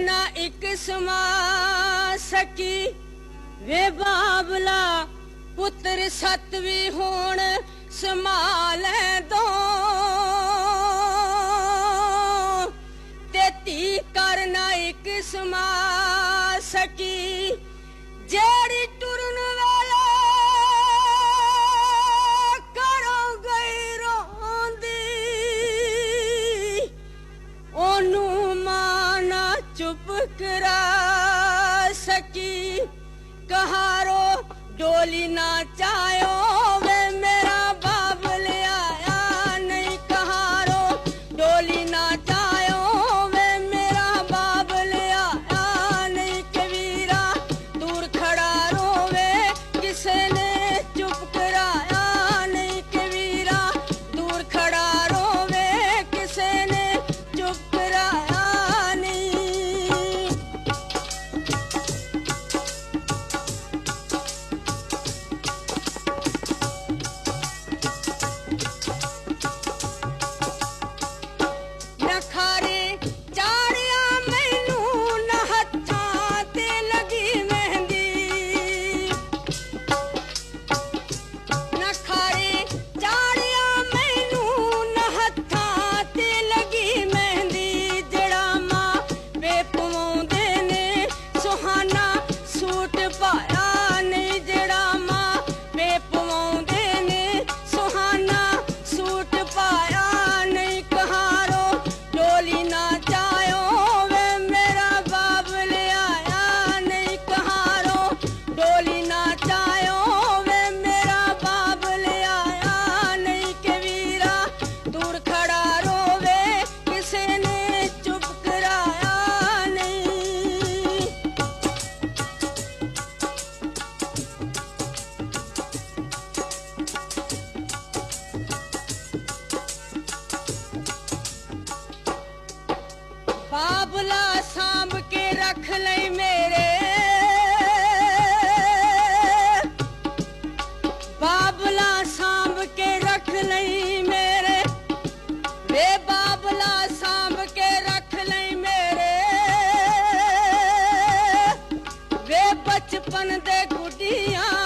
ਨਾ ਇੱਕ ਸਮਾ ਸਕੀ ਵੇ ਬਾਬਲਾ ਪੁੱਤਰ ਸੱਤ ਵੀ ਹੋਣ ਸੰਭਾਲੇ ਦੋ। ਤੇ ਧੀ ਕਰਨਾ ਇੱਕ ਸਮਾ ਸਕੀ ਜਿਹੜੀ ਚੁੱਪ ਕਰਾ ਸਕੀ ਕਹਾਰੋ ਡੋਲੀ ਨਾ ਚਾਇਆ ਰੱਖ ਲਈ ਮੇਰੇ। ਬਾਬਲਾ ਸਾਂਭ ਕੇ ਰੱਖ ਲਈ ਮੇਰੇ। ਵੇ ਬਾਬਲਾ ਸਾਂਭ ਕੇ ਰੱਖ ਲਈ ਮੇਰੇ। ਵੇ ਬਚਪਨ ਦੇ ਗੁੱਡੀਆਂ